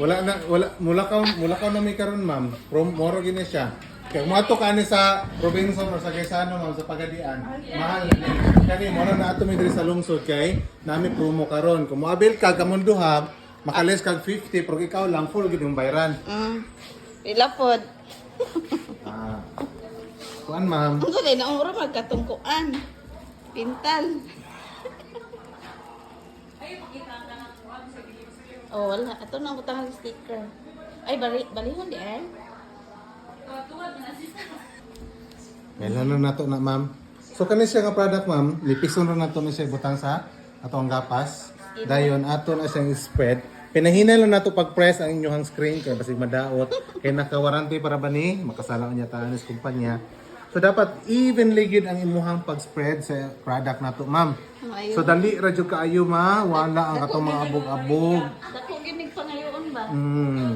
wala na wala mula ka mula ka na may karon ma'am. From moro gini siya. Kaya mo ato kani sa Robinson or sa Quezano ma'am sa Pagadian. Mahal na ni. Kani mo na ato mi diri sa lungsod kay nami promo karon. Kung moabil ka kamon duha, makalis kag 50 pero ikaw lang full gid yung bayaran. Mm. Pila pod. Ah. Kuan ma'am. Ang sa na umura magkatungkuan. Pintal. Oh, wala. Ito na butang ang sticker. Ay, bali balihon di eh. Kailan na nato na ma'am. So kani siya nga product ma'am, lipison ra nato ni siya butang sa ato ang gapas. Dayon ato na siyang spread. Pinahinay lang nato pag-press ang inyong screen kay basig madaot kay naka-warranty para ba ni makasala niya taan sa kumpanya. So dapat evenly gid ang imuhang pag-spread sa product nato ma'am. So dali ra jud kaayo ma, wala ang katong mga abog-abog. Dako ginig pangayoon ba? Mm.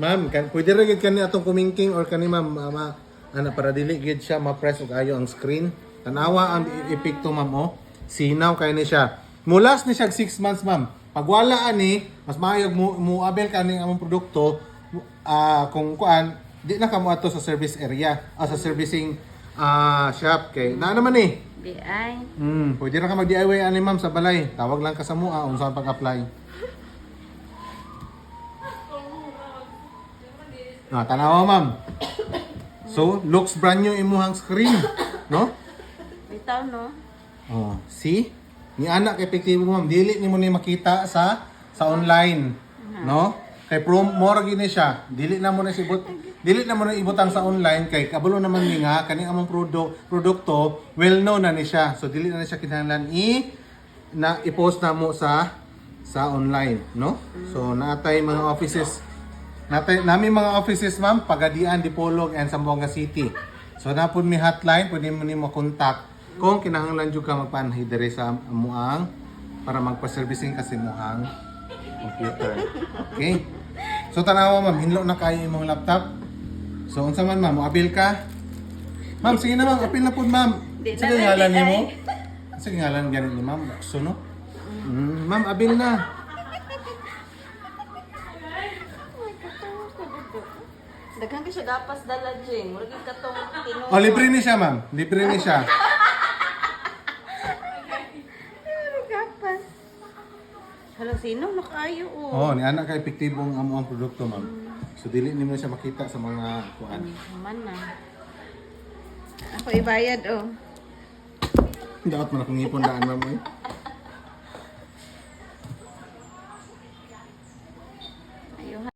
Ma'am, kan pwede ra gid kani atong kumingking or kani ma'am ma, ma ana para dili gid siya ma-press og ayo ang screen. Tanawa ang epekto ma'am oh. Sinaw kay ni siya. Mulas ni siya 6 months ma'am. Pag wala ani, mas maayog mo muabel ka ni among produkto ah kung kuan di na kamo ato sa service area ah, sa servicing ah shop kay na naman eh. Di ay. Hmm, pwede na ka mag-DIY ani ma'am sa balay. Tawag lang ka sa mua kung saan pag-apply. Ah, tanawa ma'am. So, looks brand new imuhang screen, no? Bitaw no. Oh, see? Ni anak epektibo ma'am, dili nimo ni makita sa sa online, no? Kay prom more gini siya. Dili na mo na si ibut dili na mo na ibutang sa online kay kabalo naman ni nga kani among prodo, produkto well known na ni siya. So dili na ni siya kinahanglan i na i-post na mo sa sa online, no? So natay mga offices natay nami mga offices ma'am Pagadian, Dipolog and Zamboanga City. So na po mi hotline pwede mo nimo contact kung kinahanglan jud ka magpanhay diri sa amuang para magpa-servicing kasi muhang computer. Okay? So tanawa ma'am, hinlo na kayo imong laptop. So unsa man ma'am, moabil ka? Ma'am, sige na ma'am, apil na po ma'am. Di Sige na, ngalan di nimo. Sige ngalan ganin ni ma'am, so no? Mm, ma'am, abil na. Daghan ka siya gapas dala jing. Murag yung katong tinu. O, libre ni siya ma'am. Libre ni siya. gapas. Hala sino nakayo oh. Oo, ni anak ka epektibong amo ang produkto ma'am. So dili nimo siya makita sa mga kuan. Man na. Ako ibayad oh. Dapat man akong ngipon daan eh.